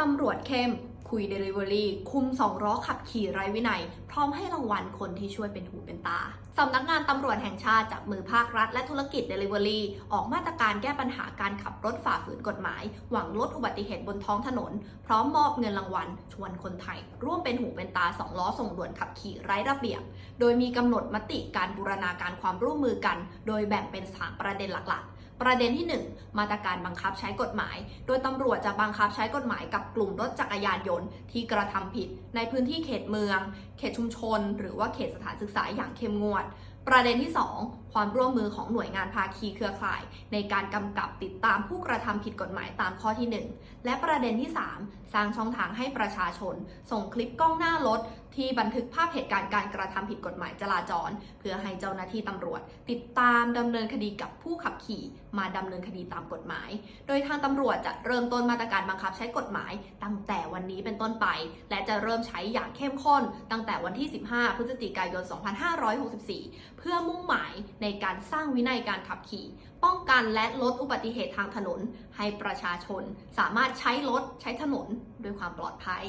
ตำรวจเข้ม คุย Delivery คุมสองล้อขับขี่ไร้วินัย พร้อมให้รางวัลคนที่ช่วยเป็นหูเป็นตา สำนักงานตำรวจแห่งชาติจับมือภาครัฐและธุรกิจ Delivery ออกมาตรการแก้ปัญหาการขับรถฝ่าฝืนกฎหมาย หวังลดอุบัติเหตุบนท้องถนน พร้อมมอบเงินรางวัล ชวนคนไทย ร่วมเป็นหูเป็นตาสองล้อส่งด่วนขับขี่ไร้ระเบียบ โดยมีกำหนดมติการบูรณาการความร่วมมือกัน โดยแบ่งเป็นสามประเด็นหลักๆ ประเด็นที่ 1 มาตรการบังคับใช้กฎหมาย โดยตำรวจจะบังคับใช้กฎหมายกับกลุ่มรถจักรยานยนต์ที่กระทำผิด ในพื้นที่เขตเมือง เขตชุมชน หรือว่าเขตสถานศึกษาอย่างเข้มงวด ประเด็นที่ 2 ความร่วมมือของหน่วยงานภาคีเครือข่าย ในการกำกับติดตามผู้กระทำผิดกฎหมายตามข้อที่ 1 และประเด็นที่ 3 สร้างช่องทางให้ประชาชน ส่งคลิปกล้องหน้ารถ ที่บันทึกภาพเหตุการณ์การกระทำผิดกฎหมายจราจร เพื่อให้เจ้าหน้าที่ตำรวจ ติดตามดำเนินคดีกับผู้ขับขี่ มาดำเนินคดีตามกฎหมาย โดยทางตำรวจจะเริ่มต้นมาตรการบังคับใช้กฎหมาย ตั้งแต่วันนี้เป็นต้นไป และจะเริ่มใช้อย่างเข้มข้น ตั้งแต่วันที่ 15 พฤศจิกายน 2564 เพื่อมุ่งหมายในในการสร้างวินัยการขับขี่ ป้องกันและลดอุบัติเหตุทางถนน ให้ประชาชนสามารถใช้รถใช้ถนนด้วยความปลอดภัย